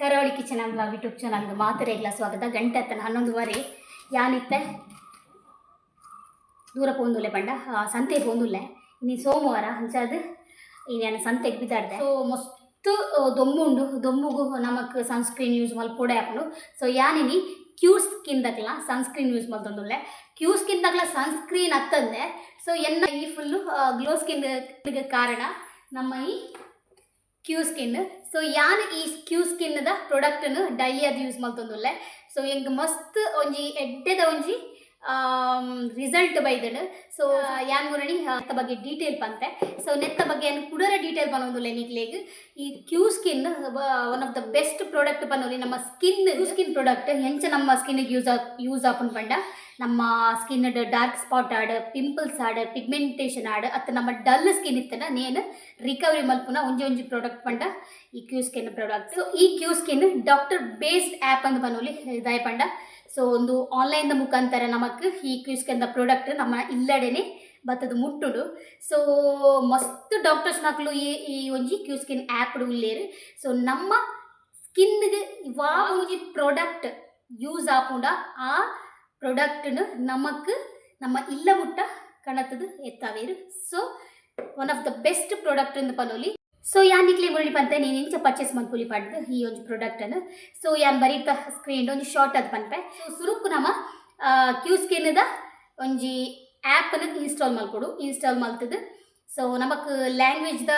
ಕರಾವಳಿ kitchen and YouTube ಚಾನಲ್ಗೆ ಮಾತರೆಗ್ಲ ಸ್ವಾಗತ ಗಂಟೆ ಹತ್ತನ ಹನ್ನೊಂದುವರೆ. ಯಾನಿತ್ತೆ ದೂರ ಪೋಂದುಲ್ಲೆ ಪಂಡ? ಸಂತೆ ಪೋಂದುಲ್ಲೆ. ಇನ್ನು ಸೋಮವಾರ, ಹಂಚಾದ ಇನ್ನು ಸಂತೆಗೆ ಬಿದ್ದಾಡ್ದೆ. ಸೊ ಮಸ್ತ್ ದೊಮ್ಮುಂಡು ದೊಮ್ಮುಗು ನಮಕ್ ಸನ್ಸ್ಕ್ರೀನ್ ಯೂಸ್ ಮಲ್ಪೊಡೆ ಹಾಕೊಂಡು ಸೊ ಯಾನಿನಿ ಕ್ಯೂ ಸ್ಕಿನ್ ದಕ್ಲ ಸನ್ಸ್ಕ್ರೀನ್ ಯೂಸ್ ಮಲ್ತೊಂದುಲ್ಲೆ ಕ್ಯೂ ಸ್ಕಿನ್ ದಕ್ಲ ಸನ್ಸ್ಕ್ರೀನ್ ಹತ್ತಂದೆ. ಸೊ ಎನ್ನ ಈ ಫುಲ್ಲು ಗ್ಲೋ ಸ್ಕಿನ್ ಕಾರಣ ನಮ್ಮ ಈ ಕ್ಯೂ ಸ್ಕಿನ್ ಸೊ ಯಾನ್ ಈ ಕ್ಯೂ ಸ್ಕಿನ್ದ ಪ್ರೊಡಕ್ಟ್ ಡೈಲಿ ಅದು ಯೂಸ್ ಮಲ್ತೊಂದುಲ್ಲೆ ಸೊ ಎಂಗ್ ಮಸ್ತ್ ಒಂಜಿ ಎಡ್ಡೆದ ಒಂಜಿ ರಿಸಲ್ಟ್ ಬೈದನು. ಸೊ ಯಾನ್ ಮುರಣಿ ನೆತ್ತ ಬಗ್ಗೆ ಡೀಟೇಲ್ ಪಂತೆ. ಸೊ ನೆತ್ತ ಬಗ್ಗೆ ಏನು ಕುಡರ ಡೀಟೇಲ್ ಪನೊಂದುಲ್ಲೆ ನಿಕ್ಲೇಗ್ ಈ Q skin one of the best product ಪನ್ನೋಲಿ ನಮ್ಮ ಸ್ಕಿನ್ ಸ್ಕಿನ್ ಪ್ರಾಡಕ್ಟ್ ಹೆಂಚ ನಮ್ಮ ಸ್ಕಿನ್ಗೆ ಯೂಸ್ ಯೂಸ್ ಆಪನ್ ಪಂಡ. ನಮ್ಮ ಸ್ಕಿನ್ ಡಾರ್ಕ್ ಸ್ಪಾಟ್ ಆಡ್ ಪಿಂಪಲ್ಸ್ ಆಡ್ ಪಿಗ್ಮೆಂಟೇಷನ್ ಆಡ್ ಅತ್ತ ನಮ್ಮ ಡಲ್ ಸ್ಕಿನ್ ಇತ್ತನ ನೇನು ರಿಕವರಿ ಮಲ್ಪುನ ಒಂಜಿ ಒಂಜಿ ಪ್ರಾಡಕ್ಟ್ ಪಂಡ ಈ ಕ್ಯೂ ಸ್ಕಿನ್ ಪ್ರಾಡಕ್ಟ್ ಸೊ ಈ Q skin doctor based app ಅಂತ ಬನ್ನೋಲಿ ಇದಾಯ್ ಪಂಡ ಸೊ ಒಂದು ಆನ್ಲೈನ್ದ ಮುಖಾಂತರ ನಮಕ್ ಈ ಕ್ಯೂ ಸ್ಕಿನ್ ಪ್ರಾಡಕ್ಟ್ ನಮ್ಮ ಇಲ್ಲಡೆನೆ ಬತ್ತದು ಮುಟ್ಟುಡು. ಸೊ ಮಸ್ತ್ ಡಾಕ್ಟರ್ಸ್ ನಕ್ಲು ಈ ಈ ಒಂಜಿ ಕ್ಯೂ ಸ್ಕಿನ್ ಆ್ಯಪ್ ಉಳ್ಳೇರು ಸೊ ನಮ್ಮ ಸ್ಕಿನ್ಗೆ ವಾ ಒಂಜಿ ಪ್ರಾಡಕ್ಟ್ ಯೂಸ್ ಆಪುಂಡ, ಆ ನಮಕ್ ನಮ್ಮ ಇಲ್ಲ ಮುಟ್ಟ ಕಣತದು ಎತ್ತಾವೇರು. So one of the best product ಅಂತ ಪನೋಲಿ ಸೊ ಯಾನ್ ನಿಕ್ಲೆ ಮುರಳಿ ಪಂತೆ, ನೀನು ಇಂಚ ಪರ್ಚೇಸ್ ಮನ್ಕುಲಿ ಪಡ್ದು ಈ ಒಂದು ಪ್ರಾಡಕ್ಟನ್ನು ಸೊ ಯಾನ್ ಬರೀತ ಸ್ಕ್ರೀನ್ ಒಂಜಿ ಶಾರ್ಟ್ ಅದು ಪನ್ಪೆ. ಸುರುಕು ನಮ್ಮ ಕ್ಯೂ ಸ್ಕಿನ್ದ ಒಂಜಿ ಆ್ಯಪನ್ನು ಇನ್ಸ್ಟಾಲ್ ಮಲ್ಕೊಡು ಇನ್ಸ್ಟಾಲ್ ಸೊ ನಮಕ್ ದ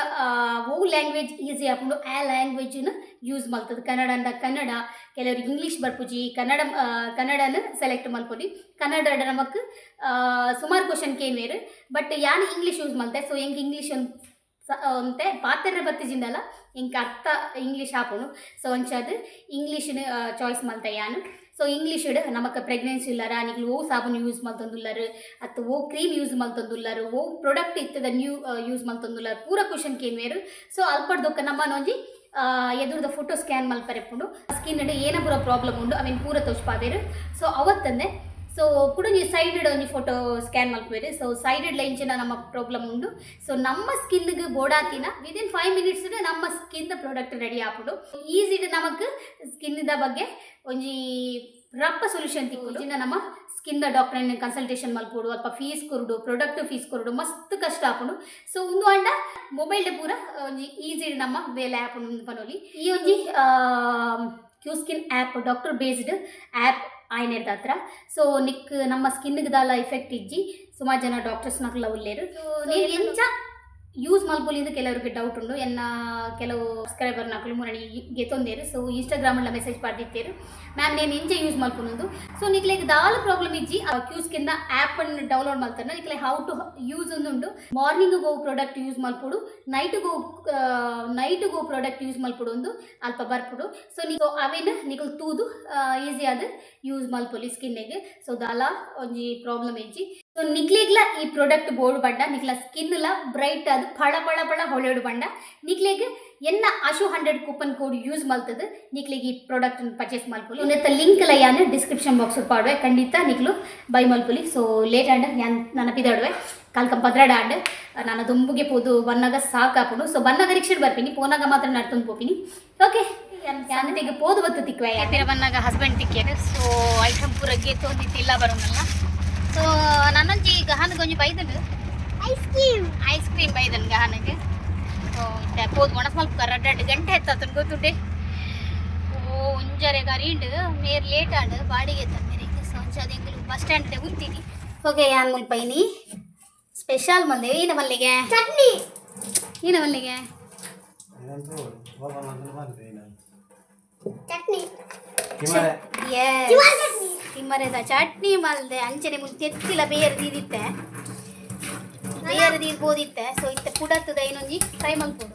ಓ ಲ್ಯಾಂಗ್ವೇಜ್ ಈಸಿ ಆಪುಂಡು, ಆ ಲ್ಯಾಂಗ್ವೇಜನ್ನ ಯೂಸ್ ಮಾಡ್ತದೆ ಕನ್ನಡ ಅಂದ ಕನ್ನಡ, ಕೆಲವ್ರಿಗೆ ಇಂಗ್ಲೀಷ್ ಬರ್ಪುಜಿ, ಕನ್ನಡ ಕನ್ನಡನ ಸೆಲೆಕ್ಟ್ ಮಲ್ಪೊಲಿ. ಕನ್ನಡ ನಮಕ್ ಸುಮಾರು ಕ್ವಶನ್ ಕೇನ್ವೇರು ಬಟ್ ಯಾನ್ ಇಂಗ್ಲೀಷ್ ಯೂಸ್ ಮಲ್ತೆ? ಸೊ ಹೆಂಗೆ ಇಂಗ್ಲೀಷ್ ಅಂತೆ ಪಾತ್ರ ಬತ್ತಿಜಿಂದಲ್ಲ ಹಿಂಗೆ ಅರ್ಥ ಇಂಗ್ಲೀಷ್ ಹಾಕೊಂಡು ಸೊ ಒಂಚದು ಇಂಗ್ಲೀಷನ್ನ ಚಾಯ್ಸ್ ಮಲ್ತೆ ಯಾನು. ಸೊ ಇಂಗ್ಲೀಷ್ ನಮಕ್ ಪ್ರೆಗ್ನೆನ್ಸಿ ಇಲ್ಲರ ನಿಕ್ಲು ಓ ಸಾಬೂನು ಯೂಸ್ ಮಲ್ತೊಂದುಲ್ಲರು ಅಥವಾ ಓ ಕ್ರೀಮ್ ಯೂಸ್ ಮಲ್ತೊಂದುಲ್ಲರು ಓ ಪ್ರಾಡಕ್ಟ್ ಇತ್ತದ ನ್ಯೂ ಯೂಸ್ ಮಲ್ತೊಂದುಲ್ಲರು ಪೂರ ಕ್ವಶನ್ ಕೇನ್ವೇರು ಸೊ ಅಲ್ಪಡ್ದೊಕ್ಕ ನಮ್ಮನೊಂಜಿ ಎದುರ್ದ ಫೋಟೋ ಸ್ಕ್ಯಾನ್ ಮಲ್ಪರೆಪ್ಪುಂಡು ಸ್ಕಿನ್ ಏನ ಪೂರ ಪ್ರಾಬ್ಲಮ್ ಉಂಡು, ಅವೇನು ಪೂರ ತೋಚ್ಪಾದೇರು. ಸೊ ಅವತ್ತಂದೆ ಸೊ ಕುಡುಂಜಿ ಸೈಡೆಡ್ ಒಂಜಿ ಫೋಟೋ ಸ್ಕ್ಯಾನ್ ಮಲ್ಪೇರು ಸೊ ಸೈಡೆಡ್ ಲೈನ್ಚಿನ ನಮ್ಮ ಪ್ರಾಬ್ಲಮ್ ಉಂಡು ಸೊ ನಮ್ಮ ಸ್ಕಿನ್ಗೆ ಬೋಡಾತಿನ ವಿದಿನ್ ಫೈವ್ ಮಿನಿಟ್ಸ್ ನಮ್ಮ ಸ್ಕಿನ್ ಪ್ರಾಡಕ್ಟ್ ರೆಡಿ ಆಪುಡು ಈಸಿಡ್ ನಮಕ್ ಸ್ಕಿನ್ದ ಬಗ್ಗೆ ಒಂಜಿ ರಪ್ಪ ಸೊಲ್ಯೂಷನ್ ತಿಕ್ಕೊಂಡು ನಮ್ಮ ಸ್ಕಿನ್ ಡಾಕ್ಟರ್ ಕನ್ಸಲ್ಟೇಷನ್ ಮಾಡ್ಕೊಡು. ಅಲ್ಪ ಫೀಸ್ ಕೊರುಡು ಪ್ರಾಡಕ್ಟ್ ಫೀಸ್ ಕೊರುಡು ಮಸ್ತ್ ಕಷ್ಟ ಆಪುಂಡು ಸೊ ಉಂದು ಅಂಡ ಮೊಬೈಲ್ ಪೂರ ಒಂಜಿ ಈಸಿ ನಮ್ಮ ಬೇಲೆ ಆ್ಯಪ್ ಪನೋಲಿ ಈ ಒಂಜಿ Q skin app doctor based app ಆಯ್ನೆರ್ದ ಹತ್ರ. ಸೊ ನಿಕ್ ನಮ್ಮ ಸ್ಕಿನ್ಗೆ ದಾಲ ಇಫೆಕ್ಟ್ ಇಜ್ಜಿ. ಸುಮಾರು ಜನ ಡಾಕ್ಟರ್ಸ್ ನಕ್ಲ ಉಳ್ಳೇರು ಸೊ ಎಂಚ ಯೂಸ್ ಮಲ್ಪೊಲಿಂದ ಕೆಲವರಿಗೆ ಡೌಟ್ ಉಂಡು. ಎನ್ನ ಕೆಲವು ಸಬ್ಸ್ಕ್ರೈಬರ್ ನಕಲು ಮುರಣಿ ಗೆತ್ತೊಂದೇರು ಸೊ ಇನ್ಸ್ಟಾಗ್ರಾಮ್ ಇನ್ಸ್ಟಾಗ್ರಾಮಲ್ಲ ಮೆಸೇಜ್ ಪಡ್ದಿತ್ತೇರು ಮ್ಯಾಮ್ ನೇನು ಇಂಜೆ ಯೂಸ್ ಮಲ್ಪೊಂದು ಸೊ ನಿಕ್ಲೆಗ್ ದಾಲ ಪ್ರಾಬ್ಲಮ್ ಇಜ್ಜಿ. ಕ್ಯೂಸ್ ಕಿಂದ ಆ್ಯಪ್ ಅನ್ನು ಡೌನ್ಲೋಡ್ ಮಾಡ್ತಾರೆ ನಿಕ್ಲೆ ಹೌ ಟು ಯೂಸ್ ಒಂದುಂಡು ಮಾರ್ನಿಂಗ್ ಗೋ ಪ್ರಾಡಕ್ಟ್ ಯೂಸ್ ಮಾಡ್ಕೊಡು ನೈಟ್ ಗೋ ನೈಟ್ ಗೋ ಪ್ರಾಡಕ್ಟ್ ಯೂಸ್ ಮಾಡ್ಕೊಡು ಒಂದು ಅಲ್ಪ ಬರ್ಪುಡು. ಸೊ ನೀವು ಅವೇನ ನಿಕಲ್ ತೂದು ಈಸಿ ಆದ ಯೂಸ್ ಮಲ್ಪೊಲಿ ಸ್ಕಿನ್ನಿಗೆ ಸೊ ದಾಲ ಒಂಜಿ ಪ್ರಾಬ್ಲಮ್ ಇಜ್ಜಿ. ಸೊ ನಿಕ್ಲೆಗ್ಲ ಈ ಪ್ರಾಡಕ್ಟ್ ಬೋರ್ಡ್ ಬಂಡ ನಿಕ್ಲ ಸ್ಕಿನ್ ಲ ಬ್ರೈಟ್ ಅದು ಫಳ ಫಳ ಫಳ ಹೊಳೆಡು ಬಂಡ ನಿಕ್ಲೆಗ್ ಎನ್ನ ಅಶು ಹಂಡ್ರೆಡ್ ಕೂಪನ್ ಕೋಡ್ ಯೂಸ್ ಮಲ್ತದ. ನಿಕ್ಲಿಗೆ ಈ ಪ್ರಾಡಕ್ಟ್ ಪರ್ಚೇಸ್ ಮಲ್ಪುಲಿ. ಉನ್ನತ ಲಿಂಕ್ ಲ ಯಾನು ಡಿಸ್ಕ್ರಿಪ್ಷನ್ ಬಾಕ್ಸ್ ಪಾಡುವೆ. ಖಂಡಿತ ನಿಕ್ಲು ಬೈ ಮಲ್ಪುಲಿ. ಸೊ ಲೇಟ್ ಆಂಡ್ ಯಾನ್ ನೆನಪಿದಾಡುವೆ ಕಾಲ್ಕಂ ಪದ್ರಾಡ ಆಂಡ್ ನಾನು ದುಂಬುಗೆ ಪೋದು ಬನ್ನಾಗ ಸಾಕಾಪುಡು ಸೊ ಬನ್ನಾಗ ರಿಕ್ಷೆಡ್ ಬರ್ತೀನಿ. ಪೋನಾಗ ಮಾತ್ರ ನಡ್ತೊಂದು ಪೋಪಿನಿ. ಓಕೆ ಯಾನತೆಗೆ ಪೋದು ಬತ್ತು ತಿಕ್ವೆ ಯಾತಿರ ಬನ್ನಾಗ ಹಸ್ಬೆಂಡ್ ತಿಕ್ಕೇನೆ ಸೊ ಐಟಮ್ ಪೂರ ತೋಂದಿತ್ತಿಲ್ಲ ಬರೋನಲ್ಲ. ಸೊ ನನ್ನೊಂಜಿ ಗಹನಗೊಂಜಿ ಬೈದನು ಐಸ್ ಕ್ರೀಮ್ ಐಸ್ ಕ್ರೀಮ್ ಬೈದನ್ ಗಹನಗೆ ಓ ಇತ್ತೆ ಪೋದು ಒಣಸ್ ಮಲ್ಪ ಎರಡು ಗಂಟೆ ಎತ್ತತನ್ ಗೊತ್ತುಂಡೆ ಓ ಒಂಜರೆ ಗರೀಂಡ್ ಮೇರ್ ಲೇಟ್ ಆಂಡ್ ಬಾಡಿಗೆ ತಂದಿರಿಗೆ ಸಂಚಾದ ಎಂಗ್ಲು ಬಸ್ ಸ್ಟ್ಯಾಂಡ್ ಉಂತೀನಿ ಓಕೆ ಯಾನ್ ಮುಲ್ಪೈನಿ ಸ್ಪೆಷಲ್ ಮಲ್ಲೆ ಏನ ಮಲ್ಲಿಗೆ ಚಟ್ನಿ ಏನ ಮಲ್ಲಿಗೆ ಇದಂತೂ ಓಪನ್ ಮಾಡ್ಕೊಂಡು ಬಂದ್ರೆ ನಾನು ಚಟ್ನಿ Yes. ತಿಮ್ಮರೆದ ಚಟ್ನಿ ಮಲ್ದೆ ಅಂಚನೆ ಮುಲ್ ತೆತ್ತಿಲ ಬೇರೆ ದೀದಿತ್ತೆ ಬೇರೆ ದೀರ್ಬೋದಿತ್ತೆ ಸೊ ಇತ್ತೆ ಪುಡತ್ತದ ಇನ್ನೊಂಜಿ ಫ್ರೈ ಮಲ್ಪೋಡು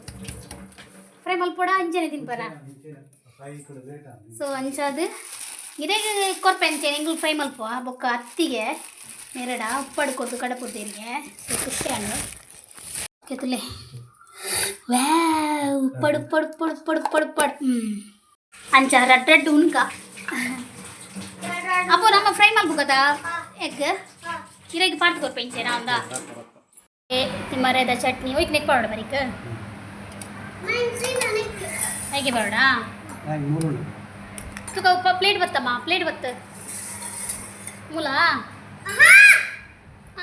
ಫ್ರೈ ಮಲ್ಪೋಡ ಅಂಚನೆ ತಿನ್ಪರ ಫ್ರೈ ಕೂಡ ಲೇಟ್ ಆಗಿ ಸೊ ಅಂಚದು ಇದೇ ಕೊರ್ಪೆ ಅಂಚೆ ಎಂಗ್ಲು ಫ್ರೈ ಮಲ್ಪ ಬೊಕ್ಕ ಅತ್ತಿಗೆ ನೆರಡ ಉಪ್ಪಡು ಕೊದ್ದು ಕಡಪುದ್ದೀರಿಗೆ ಸೊ ಖುಷಿ ಹಣ್ಣು ಕೆತ್ತಲೆ ವ್ಯಾ ಉಪ್ಪಡು ಉಪ್ಪಡು ಉಪ್ಪಡು ಉಪ್ಪಡು ಉಪ್ಪಡು ಉಪ್ಪಡು ಹ್ಞೂ ಅಂಚ ರಡ್ ರಡ್ ಉಣ್ಕ ಅಪ್ಪು ನಮ್ಮ ಫ್ರೈ ಮಲ್ಪುಗದ ಎಗ್ ಇರಾಗಿ ಪಾರ್ಟ್ ಕೊರ್ಪೆ ಇಂಚೆ ನಾವಂದ ಏ ತಿಮ್ಮರೆದ ಚಟ್ನಿ ಹೋಯ್ತು ನೆಕ್ ಮಾಡೋಣ ಬರೀಕ ಮನ್ಸಿ ನನಗೆ ಹೇಗೆ ಬೇಡ ಹಾಗೆ ಮೂರು ತುಕ ಪ್ಲೇಟ್ ಬತ್ತಮ್ಮ ಪ್ಲೇಟ್ ಬತ್ತ ಮೂಲ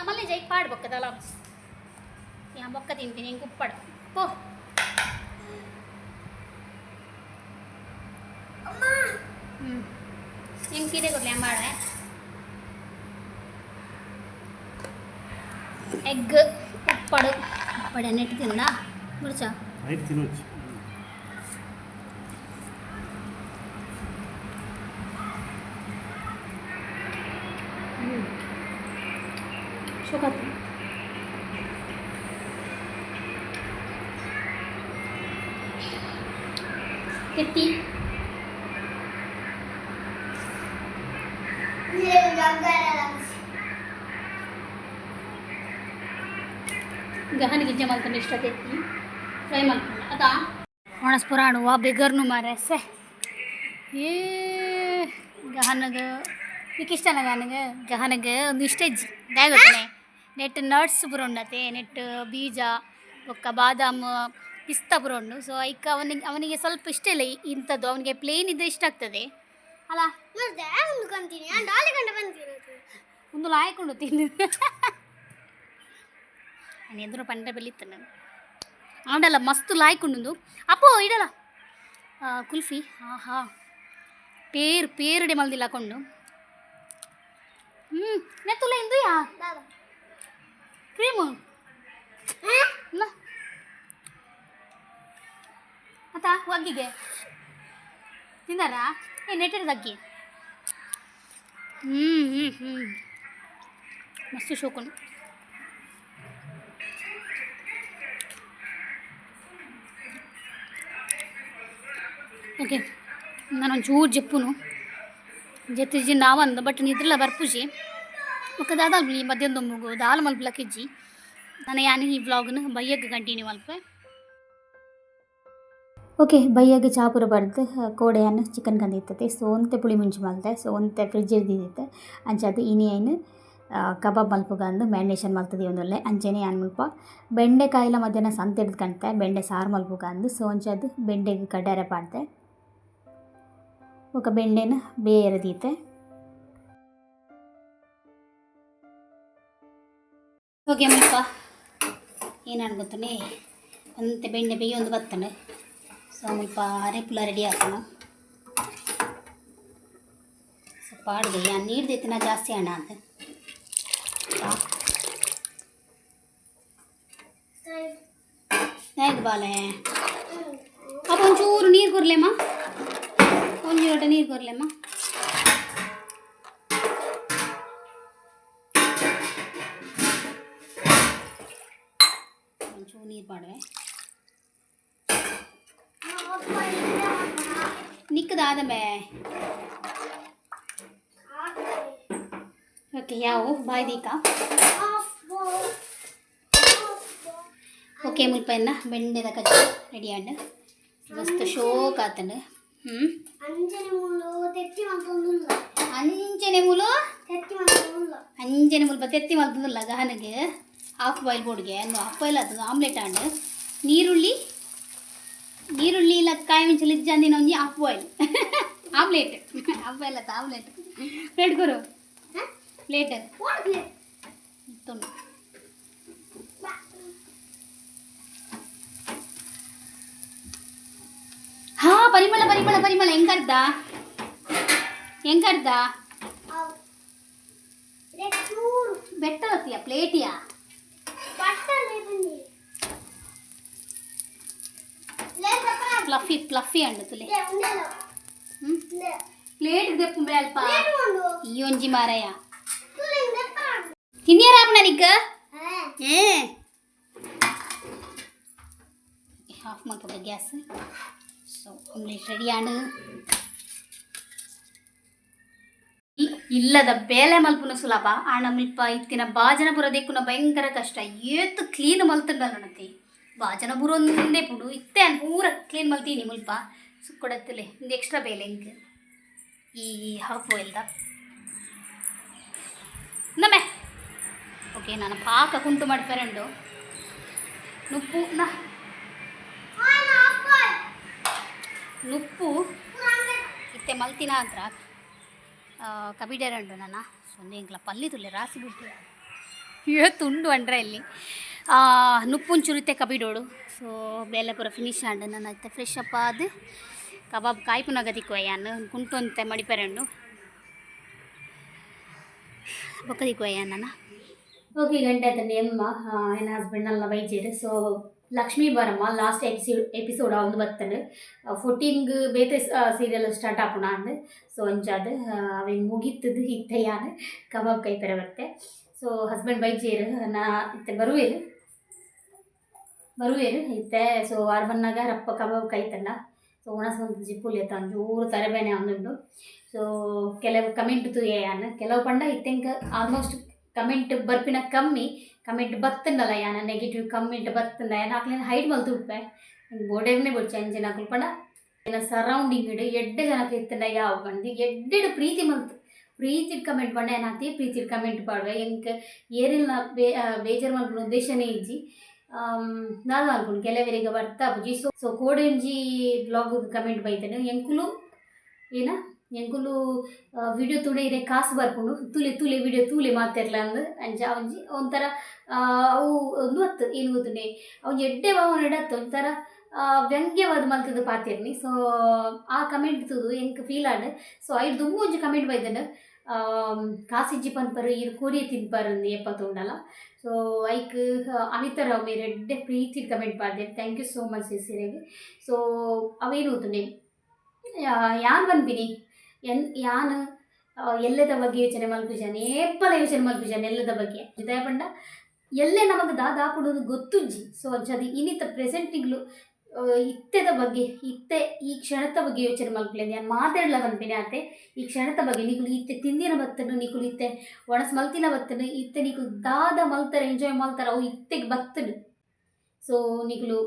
ಮళ్ళీ ಜೈ ಪಾಡು ಬೊಕ್ಕದಲ್ಲ ಯಾ ಬೊಕ್ಕ ತಿಂತೀನಿ ಹಿಂಗೆ ಉಪ್ಪಡ ಪೋ ಹ್ಞೂ ಹಿಂಗೆ ಕಿದೆ ಕೊಡ್ಲಿ ಮಾಡೆ എഗ്ഗ് ഉപ്പട് ഉപ്പട് തന്നെ ഇട്ട് തിന്നാ. മുറിച്ചോ? സുഖത്തിൽ ಗಹನ ಗಿಜ್ಜೆ ಮಾಡ್ಕೊಂಡು ಇಷ್ಟೊತ್ತೈತಿ ಫ್ರೈ ಮಾಡ್ಕೊಂಡು ಅದಾ? ಒಣಸ್ಪುರ ಅಣುವ ಬಿಗರ್ನು ಮಾರಸೆ ಏ ಗಹನಗ ಇಕ್ಕಿಷ್ಟನ ನನಗೆ ಗಹನಗ? ಒಂದಿಷ್ಟ ಇಜ್ಜಿ. ದಾಗೊತ್ತನೆ ನೆಟ್ ನಟ್ಸ್ ಬುರೊಂಡತೆ ನೆಟ್ ಬೀಜ ಬೊಕ್ಕ ಬಾದಾಮ್ ಪಿಸ್ತಾ ಬುರೊಂಡು ಸೊ ಐಕ್ ಅವನಿಗೆ ಅವನಿಗೆ ಸ್ವಲ್ಪ ಇಷ್ಟ ಇಲ್ಲ ಇಂಥದ್ದು. ಅವನಿಗೆ ಪ್ಲೇನ್ ಇದ್ದರೆ ಇಷ್ಟ ಆಗ್ತದೆ. ಅಲ್ಲ ಒಂದು ಲಾಯ್ಕೊಂಡು ತಿನ್ನು ನಾನು ಎದುರು ಪಂಡ ಬೆಳಿತಾನೆ ಆಡಲ್ಲ ಮಸ್ತ್ ಲಾಯ್ಕೊಂಡು ಅಪ್ಪೋ ಇಡಲ್ಲ. ಆ, ಕುಲ್ಫಿ ಆಹಾ. ಪೇರು ಪೇರುಡೆ ಮಲ್ದಿಲ್ಲ ಹಾಕೊಂಡು. ಹ್ಞೂ ನೆತ್ತುಲ ಇಂದು ಯಾ? ಕ್ರೀಮು? ಇಲ್ಲ ಅತ್ತ ಒಗ್ಗಿಗೆ? ತಿಂದಾರಾ? ಏ ನೆಟ್ಟಿರೋದು ಅಗ್ಗಿ. ಹ್ಞೂ ಹ್ಞೂ ಹ್ಞೂ ಮಸ್ತ್ ಶೋಕುನು ಓಕೆ ನಾನೊಂಚೂರು ಜಪ್ಪುನು ಜತ್ತಿಜಿ ನಾವಂದು ಬಟ್ ನಿದ್ರಲ್ಲ ಬರ್ಪುಜಿ ఒక దాదాపు ఈ మధ్య దొమ్ముగు దాల్ మలుపులకి ఇచ్చి ನನ್ನ ಯಾನಿ ಈ ವ್ಲಾಗ್ನ ಬಯ್ಯಗೆ continue Malpe okay ಬಯ್ಯಗೆ ಚಾಪುರ ಬಡ್ದು ಕೋಡೆಯನ್ನು chicken ಕಂದಿರ್ತದೆ so ಒಂತೆ ಪುಳಿ ಮುಂಚಿ ಮಲ್ತೆ ಸೊ ಒಂತೆ ಫ್ರಿಜ್ ಇರ್ದಿತ್ತೆ ಅಂಚದು ಇನಿ ಐನು ಕಬಾಬ್ ಮಲ್ಪುಗ ಅಂದು ಮ್ಯಾರಿನೇಷನ್ ಮಲ್ತದೆ ಒಂದೊಳ್ಳೆ ಅಂಚೆನೆ ಏನು ಮಲ್ಪ ಬೆಂಡೆಕಾಯಿಲ ಮಧ್ಯಾಹ್ನ ಸಂತೆ ಹಿಡ್ದು ಕಾಣ್ತೆ ಬೆಂಡೆ ಸಾರು ಮಲ್ಪುಗ ಅಂದು ಸೊ ಅಂಚದು ಬೆಂಡೆಗೆ ಕಡ್ಡಾರೆ ಪಾಡ್ತೆ ఒక ಬೆಂಡೆನ ಬೇರೆದೀತೆ ಓಕೆ ಮುಲ್ಪ ಏನಾನು ಗೊತ್ತನೇ ಅಂತೆ ಬೆಣ್ಣೆ ಬೇಯಿ ಒಂದು ಬತ್ತನೆ ಸೊ ಮುಲ್ಪ ಅರೆಪುಲ ರೆಡಿ ಹಾಕೋಣ ಸ್ವಲ್ಪ ಆಡಿದೆ ಯಾ ನೀರು ದೇತಿನ ಜಾಸ್ತಿ ಹಣ ಅಂತ ಹೇಗೆ ಬಾಲೆ ಅಪ್ಪ ಒಂಚೂರು ನೀರು ಕೊರ್ಲೆಮ್ಮ ಒಂದು ಲೋಟ ನೀರು ಕೊರ್ಲೆಮ್ಮ ಒಂಚೂರು ನೀರು ಮಾಡುವೆ ನಿಕ್ಕದಾದ ಬೇ ಓಕೆ ಯಾವ ಬಾಯ್ ದೀಕ ಓಕೆ ಮುಲ್ಪನ್ನ ಬೆಂಡೆದ ಕಚ್ಚಿ ರೆಡಿ ಆಂಡ್ ಮಸ್ತ್ ಶೋಕ್ ಆತಂಡು ಹ್ಞೂ ಅಂಜನೆ ಮುಳ್ಳು ತೆತ್ತಿ ಮತ್ತೊಂದಿಲ್ಲ ಅಂಚನೆ ಮುಲು ಅಂಚನೆ ಮುಲ್ಪ ತೆತ್ತಿ ಮಲ್ತಂದಿಲ್ಲ ಗಹನಗೆ ಹಾಫ್ ಬಾಯ್ಲ್ ಬೋರ್ಡ್ಗೆ ಹಾಫ್ ಬಾಯ್ಲ್ ಆತದ ಆಮ್ಲೆಟ್ ಆಂಡ್ ನೀರುಳ್ಳಿ. ನೀರುಳ್ಳಿ ಇಲ್ಲ ಕಾಯಿ ಮಿಂಚಲು ಇಜ್ಜಂದಿನ ಒಂಜಿ half boil omelette half boil ಆತ ಆಮ್ಲೆಟ್ ಪ್ಲೇಟ್ ಕೊರು ಪ್ಲೇಟ್ ಇತ್ತುಂಡು ಹಾ? ಪರಿಮಳ ಪರಿಮಳ ಪರಿಮಳ ಹೆಂಗರ್ದ ಹೆಂಗರ್ದ ಅವು ಚೂರು ಬೆಟ್ಟದತ್ತಿಯ ಪ್ಲೇಟಿಯಾ ಬಟ್ಟಲೆ ಬನ್ನಿ ಲೇಸ ಫ್ಲಫಿ ಫ್ಲಫಿ ಅಂಡು ತುಲೆ ಲೇ ಉಂಡೆಲ್ಲ ಹ್ಮ್ ಲೇ ಪ್ಲೇಟ್ ದೆಪ್ಪುಂಬೆ ಅಲ್ಪ ಲೇಟ್ ಮಾಡು ಈ ಒಂಜಿ ಮಾರಯ್ಯ ತುಲೆ ಇಂದೆಪ್ಪ ತಿನ್ನಿಯರಾಪಣ ನಿಕ್ಕ ಹಾ ಏ ಹಾಫ್ ಮಾಡ್ಬೇಕು ಗ್ಯಾಸ್ ಸೊ ಆಮ್ಲೆಟ್ ರೆಡಿ ಆಂಡು ಇಲ್ಲದ ಬೇಲೆ ಮಲ್ಪುನ ಸುಲಭ ಆಣ ಮುಲ್ಪ ಇತ್ತಿನ ಬಾಜನ ಬುರ ದೆಕ್ಕುನ ಭಯಂಕರ ಕಷ್ಟ. ಏತ್ ಕ್ಲೀನ್ ಮಲ್ತಂಡಲ್ಲ ಬಾಜನಪುರ ಬಾಜನ ಬುರ ಒಂದೇ ಪುಡು ಇತ್ತೆ ಪೂರ ಕ್ಲೀನ್ ಮಲ್ತೀನಿ ಮುಲ್ಪ. ಸುಕ್ಕೊಡತ್ತಲೆ ಒಂದು ಎಕ್ಸ್ಟ್ರಾ ಬೇಲೆ ಹಿಂಗೆ. ಈ ಹಾಫ್ ದ ನಮೆ. ಓಕೆ ನಾನು ಪಾಕ ಕುಂಟು ಮಾಡ್ಕೊಂಡು ನುಪ್ಪು ನಾ. ನುಪ್ಪು. ಇತ್ತೆ ಮಲ್ತಿನ ಅಂತ್ರ ಕಬಿಡೇರಂಡು ನನ್ನ ಸೊನ್ನೆ ಪಲ್ಲಿ ತುಲ್ಲಿ, ರಾಸಿ ಬಿಟ್ಟು ಇವತ್ತುಂಡು ಅಂಡ್ರೆ ಇಲ್ಲಿ. ನುಪ್ಪುನ್ ಚುರುತೆ ಕಬಿಡೋಡು. ಸೊ ಬೇಲೆ ಪೂರ ಫಿನಿಶ್ ಆಂಡು ನನ್ನ ಇತ್ತೆ ಫ್ರೆಶ್ ಅಪ್ ಅದು ಕಬಾಬ್ ಕಾಯ್ಪುನ ಗದಿಕ್ಕೋಯ್ಯಾನು ಕುಂಟೊಂತೆ ಮಡಿಪೆರಂಡು ಬೊಕ್ಕದಿಕ್ಕೋಯ್ಯಾನ ನನ್ನ ಓಕೆ ಗಂಟೆ ಆಯ್ತು ಎಮ್ಮ ನನ್ನ ಹಸ್ಬೆಂಡ್ನೆಲ್ಲ ಬೈಜೇರು, so Lakshmi last episode episode ಅವ್ನು ಬರ್ತದೆ ಫೋರ್ಟೀನ್ಗ್ ಬೇತೆ ಸೀರಿಯಲ್ ಸ್ಟಾರ್ಟ್ ಆಪುಣ ಅಂದು. ಸೊ ಒಂಚಾದ ಅವೆ ಮುಗಿತದ್ದು ಇತ್ತಯ್ಯಾನ ಯಾನು ಕಬಾಬ್ ಕೈ ಪೆರ ಬರ್ತೆ. ಸೊ ಹಸ್ಬೆಂಡ್ ಬೈಜೇರು ನಾ ಇತ್ತೆ ಬರುವೇರು ಬರುವೇರು ಇತ್ತೆ. ಸೊ ಆರು ಬನ್ನಾಗ ರಪ್ಪ ಕಬಾಬ್ ಕೈತಲ್ಲ ಸೊ ಒಣಸ್ವಂತ ಜಿಪ್ಪುಲಿ ಎತ್ತ ಒಂಚೂರು ತರಬೇನೆ ಅವನುಂಡು. ಸೊ ಕೆಲವು ಕಮೆಂಟ್ ತುಯ್ಯಾನ ಕೆಲವು ಪಂಡ ಇತ್ತೆಂಕ ಆಲ್ಮೋಸ್ಟ್ ಕಮೆಂಟ್ ಬರ್ಪಿನ ಕಮ್ಮಿ ಕಮೆಂಟ್ ಬತ್ತಂಡಲ್ಲ ಯಾನ? ನೆಗೆಟಿವ್ ಕಮೆಂಟ್ ಬತ್ತಂಡ. ಯಾನ ಹೈಟ್ ಹೈಡ್ ಮಲ್ತು ಉಪ್ಪೆ ಬೋರ್ಡರ್ನೇ ಬಿಡ್ಚೆ ಅಂಜೆ ನಾಲ್ಕು ಪಂಡ ಏನ ಸರೌಂಡಿಂಗ್ ಇಡು ಎಡ್ಡೆ ಜನಕ್ಕೆ ಇತ್ತಂಡ ಯಾವ ಬಂದು? ಎಡ್ಡೆಡು ಪ್ರೀತಿ ಮಲ್ತು. ಪ್ರೀತಿ ಕಮೆಂಟ್ ಪಂಡ ಏನಾತಿ ಪ್ರೀತಿ ಕಮೆಂಟ್ ಪಾಡುವೆ. ಎಂಕ್ ಏರಿಲ್ಲ ಬೇ ಬೇಜಾರು ಮಲ್ಕೊಂಡು ಉದ್ದೇಶನೇ ಇಜ್ಜಿ. ನಾನು ಅನ್ಕೊಂಡು ಕೆಲವರಿಗೆ ಬರ್ತಾ ಬುಜಿ ಸೊ ಸೊ ಕೋಡೆಂಜಿ ಬ್ಲಾಗ್ ಕಮೆಂಟ್ ಬೈತೇನೆ. ಎಂಕುಲು, ಏನ? ಎಂಕುಲು ವಿಡಿಯೋ ತುಡೆ ಇರೆ ಕಾಸು ಬರ್ಕೊಂಡು ತೂಲೆ ತೂಲೆ ವಿಡಿಯೋ ತೂಲೆ ಮಾತಿರ್ಲ ಅಂದು ಅಂಚ ಅವಂಜಿ ಒಂಥರ ಅವು ಒಂದು ಹೊತ್ತು ಏನು ಗೊತ್ತುಂಡೆ ಅವ್ನು ಎಡ್ಡೆ ಭಾವನೆ ಇಡತ್ತು ಒಂಥರ ವ್ಯಂಗ್ಯವಾದ ಮಲ್ತದ ಪಾತಿರ್ನಿ ಸೊ ಆ ಕಮೆಂಟ್ ತುದು ಎಂಕ್ ಫೀಲ್ ಆಡ್ ಸೊ ಐದು ದುಮ್ಮು ಒಂಜಿ ಕಮೆಂಟ್ ಬೈದನು ಕಾಸಿಜ್ಜಿ ಪನ್ಪರು ಇರು ಕೋರಿಯ ತಿನ್ಪರು ಎಪ್ಪ ತೊಂಡಲ್ಲ ಸೊ ಐಕ್ ಅನಿತಾ ರಾವ್ ಮೇರೆ ಎಡ್ಡೆ ಪ್ರೀತಿ ಕಮೆಂಟ್ ಮಾಡಿದೆ ಥ್ಯಾಂಕ್ ಯು ಸೋ ಮಚ್ ಸಿಸಿರೆಗೆ ಸೊ ಅವೇನು ಗೊತ್ತುಂಡೆ ಯಾನ್ ಬಂದ್ಬಿನಿ? ಎನ್ ಯಾನ್ ಎಲ್ಲದ ಬಗ್ಗೆ ಯೋಚನೆ ಮಲ್ಪಿಜಾನೆ ಏಪ್ಪಲ ಯೋಚನೆ ಮಲ್ಪಿಜಾನೆ ಎಲ್ಲದ ಬಗ್ಗೆ? ಜೊತೆ ಪಂಡ ಎಲ್ಲೇ ನಮಗೆ ದಾದಾಪುಡೋದು ಗೊತ್ತುಜ್ಜಿ ಸೊ ಅದು ಇನ್ನಿತ ಪ್ರೆಸೆಂಟಿಗ್ಲು ಇತ್ತೆದ ಬಗ್ಗೆ, ಇತ್ತೆ, ಈ ಕ್ಷಣದ ಬಗ್ಗೆ ಯೋಚನೆ ಮಲ್ಪಿಲ್ಲ ನಾನು ಮಾತಾಡಲ ಬಂದ್ಬಿನಿ ಆತೆ, ಈ ಕ್ಷಣದ ಬಗ್ಗೆ ನಿಕುಲು ಇತ್ತೆ, ತಿಂದಿನ ಬತ್ತನು ನಿಕುಲು ಇತ್ತೆ, ಒಣಸ್ ಮಲ್ತಿನ ಬತ್ತನು ಇತ್ತೆ ನಿಕುಲು, ದಾದ ಮಲ್ತಾರೆ ಎಂಜಾಯ್ ಮಾಡ್ತಾರ ಅವು ಇತ್ತೆಗೆ ಬತ್ತನು. ಸೊ, ನಿಕುಲು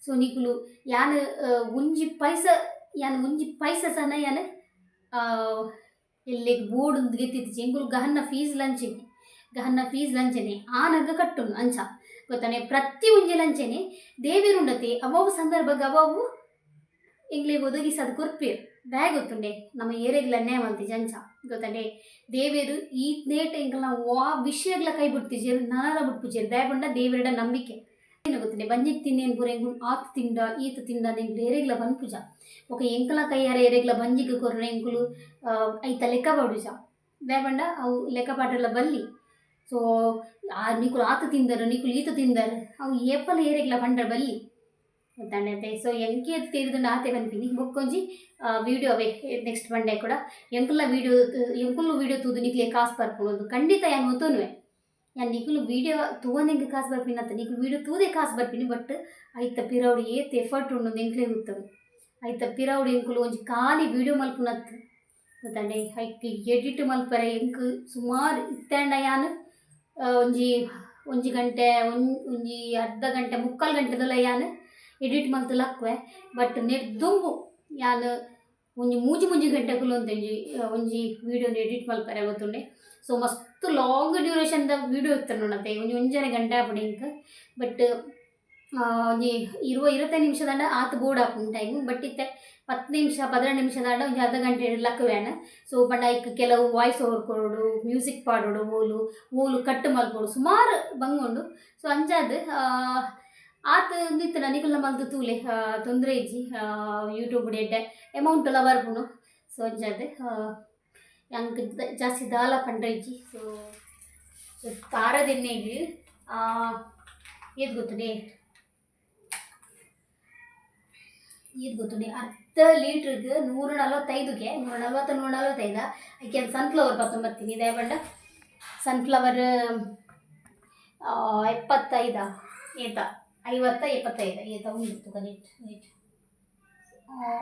ಸೊ, ನಿಕುಲು, ಯಾನ್ ಒಂಜಿ ಪೈಸ ಯಾನ್ ಒಂಜಿ ಪೈಸ ಸನ ಯಾನ್ ಎಲ್ಲೆಗ್ ಬೋರ್ಡ್ ಉಂದು ಗೆತ್ತಿತ್ತು ಎಂಗುಲು ಗಹನ್ನ ಫೀಸ್ ಲಂಚೆನೆ, ಗಹನ್ನ ಫೀಸ್ ಲಂಚನೆ ಆನಗ ಕಟ್ಟುನು ಅಂಚ. ಗೊತ್ತಾನೆ? ಪ್ರತಿ ಒಂಜಿ ಲಂಚನೆ ದೇವಿರುಂಡತೆ ಅವಾವು ಸಂದರ್ಭಗ ಅವಾವು ಎಂಗ್ಲಿಗೆ ಒದಗಿಸದು ಕೊರ್ಪೇರು ಬ್ಯಾಗ್ ಗೊತ್ತುಂಡೆ? ನಮ್ಮ ಏರೆಗ್ಲನ್ನೇ ಮಲ್ತಿಜ್ ಅಂಚ. ಗೊತ್ತಂಡೆ ದೇವೇರು ಈ ನೇಟ್ ಎಂಕಲ್ನ ವಾ ವಿಷಯಗಳ ಕೈ ಬಿಡ್ತಿಜೇರು ನನರ ಬಿಟ್ಪುಜೇರು ದಯಪಂಡ ದೇವರಡ ನಂಬಿಕೆ ಏನು ಗೊತ್ತಿಲ್ಲ ತಿನ್ನೇನ್ ತಿನ್ನೇನು ಆತ್ ತಿಂಡ, ಈತ ತಿಂಡ ನೆಂಗ್ಲು ಎರೆಗ್ಲ ಬನ್ಪುಜ ಒಕ ಎಂಕಲ ಕೈಯಾರ ಎರೆಗ್ಲ ಬಂಜಿಗೆ ಕೊರ್ರೆಂಕುಲು ಐತ ಲೆಕ್ಕ ಪಡುಜ. ಬೇಬಂಡ ಅವು ಲೆಕ್ಕ ಪಾಡ್ರಲ್ಲ ಬಲ್ಲಿ. ಸೊ, ಆ ನಿಕುಲು ಆತ ತಿಂದರು ನಿಕುಲು ಈತ ತಿಂದರು, ಅವು ಏಪಲ ಏರೆಗ್ಲ ಬಂಡ ಬಲ್ಲಿ. ದಂಡತೆ ಸೊ, ಎಂಕಿ ತೆರೆದು ನಾತೆ ಬಂದಿನಿ ಮುಕ್ಕೊಂಜಿ ವೀಡಿಯೋ ಅವೇ, ನೆಕ್ಸ್ಟ್ ಬಂಡೆ ಕೂಡ. ಎಂಕಲ್ಲ ವೀಡಿಯೋ ಎಂಕುಲು ವೀಡಿಯೋ ತೂದು ನಿಕ್ಲೆ ಕಾಸು ಬರ್ಕೊಳೋದು ಖಂಡಿತ ಏನು ಓದೋನುವೆ ಯಾನ್ ನಿಕುಲು ವೀಡಿಯೋ ತೂವನೆಂಗೆ ಕಾಸು ಬರ್ಪಿನ ಅಂತ. ನಿಕುಲು ವಿಡಿಯೋ ತೂದೆ ಕಾಸು ಬರ್ಪಿನಿ ಬಟ್ ಐತ ಪಿರವಡು ಏತ್ ಎಫರ್ಟ್ ಉಂಡು ಎಂಕ್ಲೆ ಗೊತ್ತದು ಐತ ಪಿರವುಡು ಎಂಕುಲು ಒಂಜಿ ಖಾಲಿ ವಿಡಿಯೋ ಮಲ್ಪುನತ್ ಗೊತ್ತಂಡೆ ಐಕ್ ಎಡಿಟ್ ಮಲ್ಪರೆ ಎಂಕ್ ಸುಮಾರು ಇತ್ತಂಡ ಯಾನು ಒಂಜಿ ಒಂಜಿ ಗಂಟೆ ಒಂಜಿ ಅರ್ಧ ಗಂಟೆ, ಮುಕ್ಕಾಲು ಗಂಟೆದಲ್ಲ ಯಾನು ಎಡಿಟ್ ಮಲ್ತಲಕ್ವೆ ಬಟ್ ನೆಡ್ದುಂಬು ಯಾನ್ ಒಂಜಿ ಮೂಜಿ ಮೂಜಿ ಗಂಟೆಗುಲು ಅಂತ ಒಂಜಿ ವಿಡಿಯೋನ ಎಡಿಟ್ ಮಲ್ಪರೆ ಗೊತ್ತುಂಡೆ. ಸೊ ಮಸ್ತ್ ಲಾಂಗ್ ಡ್ಯೂರೇಷನ್ದ ವಿಡಿಯೋ ಇತ್ತು ನೋಡತ್ತೆ ಒಂಜಿ ಒಂಜನೆ ಗಂಟೆ ಆಪುಂಡು ಇಂಕ್ ಬಟ್ ಒಂಜಿ ಇರುವ ಇರುವತ್ತೈದು ನಿಮಿಷದಾಂಡ ಆತ್ ಬೋರ್ಡ್ ಹಾಕೊಂಡು ಟೈಮ್ ಬಟ್ ಇತ್ತೆ ಹತ್ತು ನಿಮಿಷ ಪದಿನೆಂಟು ನಿಮಿಷದಾಂಡ ಒಂಜಿ ಅರ್ಧ ಗಂಟೆ ಲಕ್ಕವೇನ ಸೊ ಪಂಡ ಐಕ್ ಕೆಲವು ವಾಯ್ಸ್ ಓವರ್ ಕೊಡೋಡು ಮ್ಯೂಸಿಕ್ ಪಾಡೋಡು, ಓಲು ಓಲು ಕಟ್ ಮಲ್ಪೋಡು ಸುಮಾರು ಬಂಗೊಂಡು. ಸೊ ಅಂಜಾದ್ ಆತ ನಿತ್ತು ನನಗೆಲ್ಲ ಮಲ್ದು ತೂಲೆ ತೊಂದರೆ ಇಜ್ಜಿ ಯೂಟ್ಯೂಬ್ ಎಡ್ಡೆ ಅಮೌಂಟ್ ಎಲ್ಲ ಬರ್ಪುನು ಸೊ ಅಂಜಾದೆ ಹಂಗೆ ಜಾಸ್ತಿ ದಾಲ ಪಂಡ್ರೆ ಇಜ್ಜಿ ಸೊ ಖಾರದೆಣ್ಣೆಗೆ ಏದು ಗೊತ್ತದೆ ಇದು ಗೊತ್ತೇ ಅರ್ಧ ಲೀಟ್ರಿಗೆ ನೂರ ನಲವತ್ತೈದುಗೆ ನೂರ ನಲವತ್ತು ನೂರ ನಲ್ವತ್ತೈದ ಅದಕ್ಕೆ ಸನ್ಫ್ಲವರ್ ಬರ್ಕೊಂಬರ್ತೀನಿ ದಯಪಂಡ ಸನ್ಫ್ಲವರ್ ಎಪ್ಪತ್ತೈದ ಏತ ಐವತ್ತ ಎಪ್ಪತ್ತೈದು ಏತ ಉಂಟು ತುಕ ನೀಟ್ ನೀಟ್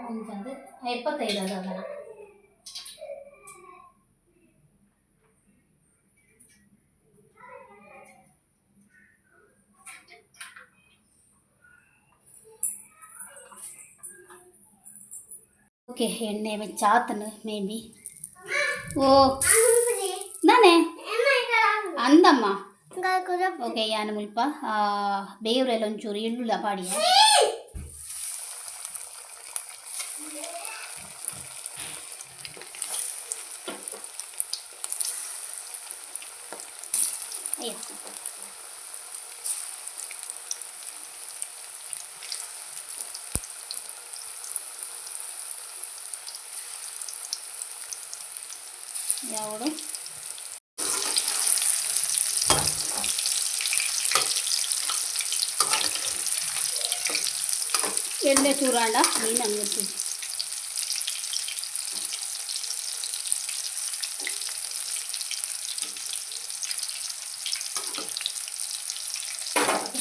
ಅಂತಂದು ಎಪ್ಪತ್ತೈದು ಅದಲ್ಲ ಓಕೆ ಎಣ್ಣೆ ಚಾತನು ಮೇ ಬಿ ಓ ನಾನೇ? ಅಂದಮ್ಮ. ಓಕೆ ಯಾನು ಮುಲ್ಪ ಬೇವ್ರೆಲ್ಲ ಒಂಚೂರು ಎಳ್ಳುಳ್ಳ ಪಾಡಿಯ ಎಣ್ಣೆ ಚೂರಾಳ ಮೀನು ಅಂಗಡಿ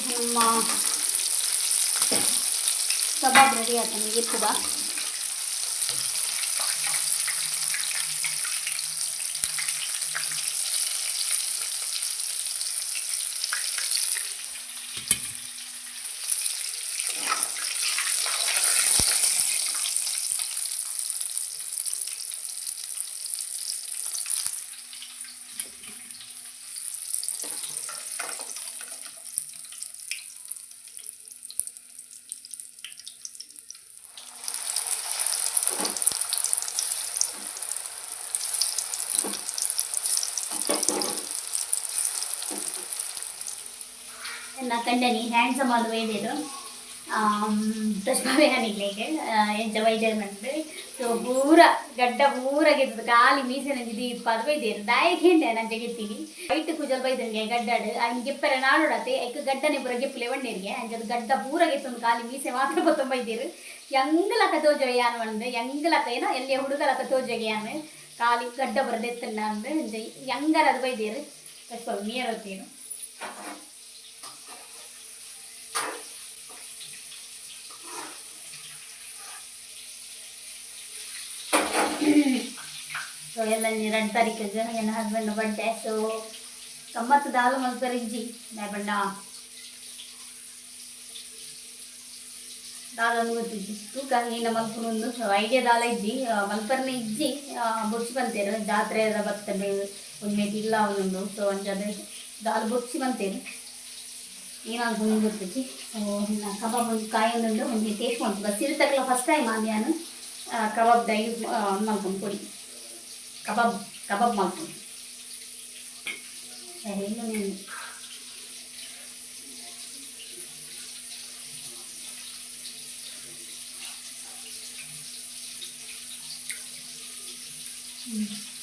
ನಮ್ಮ ಕಬಾಬ್ ರೆಡಿ ಆಯ್ತು? ನಿಮಗೆ ಕಂಡನಿ ಹ್ಯಾಂಡ್ಸಮ್ ಆದ ವೈದ್ಯರು ಪ್ರಶ್ನೆ ಬೇನಿಗ್ಲಿಕ್ಕೆ ಎಂಚ ವೈದ್ಯರು ಬಂದು ಸೊ ಪೂರ ಗಡ್ಡ ಪೂರ ಗೆದ್ದದು ಖಾಲಿ ಮೀಸೆ ನಂಜಿದಿ ಇಪ್ಪಾದ ವೈದ್ಯರು ದಾಯಕ್ಕೆ ಹಿಂಡೆ ನನ್ನ ಜಗತ್ತಿಗೆ ವೈಟ್ ಕುಜಲ್ ಬೈದಂಗೆ ಗಡ್ಡಾಡು. ಹಂಗೆ ಗೆಪ್ಪರೆ ನಾಡೋಡತ್ತೆ ಎಕ್ಕ ಗಡ್ಡನೆ ಪೂರ ಗೆಪ್ಪಲೆ ಬಣ್ಣೀರಿಗೆ ಅಂಜದು ಗಡ್ಡ ಪೂರ ಗೆತ್ತೊಂದು ಖಾಲಿ ಮೀಸೆ ಮಾತ್ರ ಗೊತ್ತ ಬೈದ್ಯರು ಎಂಗ್ಲಕ ತೋಜೋ ಯಾನ್ ಒಂದು ಎಂಗ್ಲಕ ಏನೋ, ಎಲ್ಲಿ ಹುಡುಗಲಕ ತೋಜೋಗೆ ಯಾನ್. ಖಾಲಿ ಗಡ್ಡ ಬರದೆತ್ತಲ್ಲ ಅಂದ್ರೆ ಎಂಗರ ಅದು ಬೈದ್ಯರು ಸ್ವಲ್ಪ ನೀರು ಹೊತ್ತೇನು ಸೊ ಎಲ್ಲ ಎರಡು ಜನ ನನ್ನ ಹಸ್ಬೆಂಡ್ ಬರ್ಡೇ ಸೊ ಗಮ್ಮತ್ತು ದಾಲು ಮಲ್ಪರ್ ಇಜ್ಜಿ. ನಾ ಬಣ್ಣ. ದಾಲನ್ನು ಗೊತ್ತಿಜ್ಜಿ ತೂಕ ನೀನು ಮಲ್ಪನೊಂದು ಐಡಿಯಾ ದಾಲ ಇಜ್ಜಿ. ಮಲ್ಪರ್ನ ಇಜ್ಜಿ. ಬೊಚ್ಚಿ ಬಂತೇರು ಜಾತ್ರೆ ಎಲ್ಲ ಬರ್ತದೆ ಒಂದೇಟಿ ಇಲ್ಲ ಅವನೊಂದು ಸೊ ಒಂಜಾದ ದಾಲ್ ಬೊಚ್ಚಿ ಬಂತೇನು? ಏನಾದ್ರು ಗೊತ್ತಿಜ್ಜಿ ಸೊ ಕಬಾಬ್ ಒಂದು ಕಾಯೊಂದು ಒಂದು ಟೇಸ್ಟ್ ಮಾಡ್ತು ಬಸ್ ಫಸ್ಟ್ ಟೈಮ್ ನಾನು ಕಬಾಬ್ ದೈ ಮಾಡ್ಕೊಂಡು ಕೊಡಿ. ಕಬಾಬ್ ಕಬಾಬ್ ಮಾಡ್ಕೊಂಡು ಸರಿ ಇಲ್ಲ ನೀನು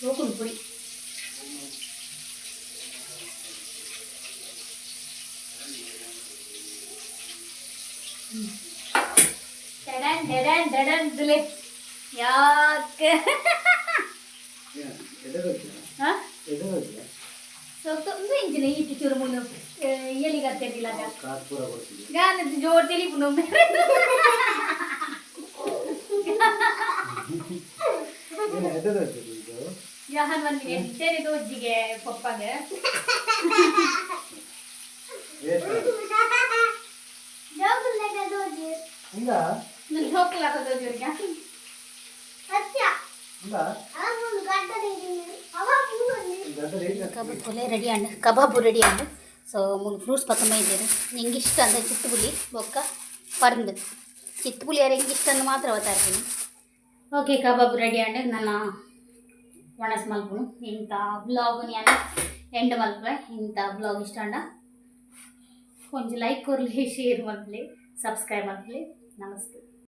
ಹೋಗುದು ಪುಡಿ ಡಡನ್ ಡಡನ್ ಡಡನ್ ದುಲೆ ಯಾಕೆ ಹಾಂ ಸೊ ತುಂಬ ಇಂಚಿನ ಇಟ್ಟು ಚೂರು ಮುನ್ನು ಎಲ್ಲಿಗೆ ಆಗ್ತಿರ್ಲಿಲ್ಲ ಕಾಸು ಪೂರ ಕೊಡ್ತೀವಿ ಗಾನದ್ದು ಜೋರ್ ತಿಳಿಪು ಏನು ಎದೆದು ಹಚ್ಚಿದ್ದು ಇದು ಯಾಹನ್ ಒಂದು ಎಟ್ಟೇನೆ ದೋಜ್ಜಿಗೆ ಪಪ್ಪಗೆ ಕೊಲೆ ರೆಡಿ ಅಂಡು ಕಬಾಬು ರೆಡಿ ಆಂಡ್ ಸೊ ಮೂರು ಫ್ರೂಟ್ಸ್ ಪಕ್ಕ ಇದ್ದೀರಿ ನಿಂಗೆ ಇಷ್ಟ ಅಂದರೆ ಚಿತ್ತುಬುಲಿ ಬೊಕ್ಕ, ಪರಂದು. ಚಿತ್ತುಬುಲಿ ಯಾರು ಹೆಂಗೆ ಇಷ್ಟ ಅಂದು ಮಾತ್ರ ಅವತಾರ್ತೀನಿ ಓಕೆ ಕಬಾಬ್ ರೆಡಿ ಅಂಡು ನನ್ನ ಒಣಸ್ ಮಲ್ಪುನು ಇಂಥ ಬ್ಲಾಗ್ ನಾನು ಎಂಡ್ ಮಲ್ಪೆ ಇಂಥ ಬ್ಲಾಗ್ ಇಷ್ಟ ಅಂಡ ಕೊಂಚ ಲೈಕ್ ಕೊರ್ಲಿ ಶೇರ್ ಮಲ್ಪಲಿ ಸಬ್ಸ್ಕ್ರೈಬ್ ಮಲ್ಪಲಿ ನಮಸ್ತೆ.